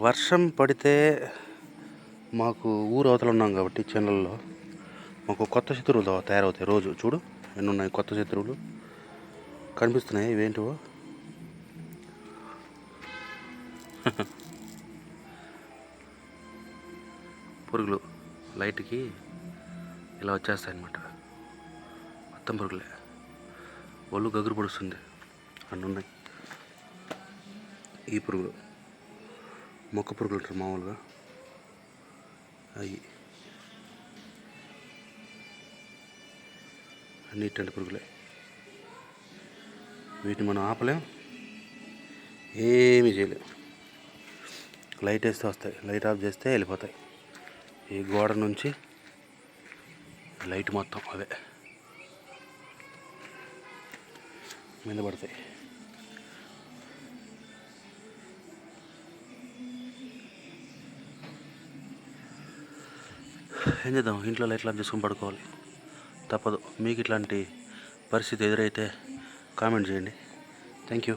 వర్షం పడితే మాకు ఊరు అవతల ఉన్నాం కాబట్టి చెన్నెల్లో మాకు కొత్త శత్రువులు తయారవుతాయి రోజు. చూడు ఎన్ని ఉన్నాయి కొత్త శత్రువులు? కనిపిస్తున్నాయి ఇవేంటివో పురుగులు లైట్కి ఇలా వచ్చేస్తాయి అన్నమాట మొత్తం పురుగులే. ఒళ్ళు గగురు పొడుస్తుంది. అన్నీ ఉన్నాయి ఈ పురుగులు. మొక్క పురుగులు ఉంటారు మామూలుగా. అవి అన్ని ఇట్టండి పురుగులే. వీటిని మనం ఆపలేం. ఏమీ చేయలేం. లైట్ వేస్తే వస్తాయి. లైట్ ఆఫ్ చేస్తే వెళ్ళిపోతాయి. ఈ గోడ నుంచి లైట్ మొత్తం అవే. మీద పడతాయి. ఏం చేద్దాం ఇంట్లో లైట్లు ఆఫ్ చేసుకొని పడుకోవాలి. తప్పదు. మీకు ఇట్లాంటి పరిస్థితి ఎదురైతే కామెంట్ చేయండి. Thank you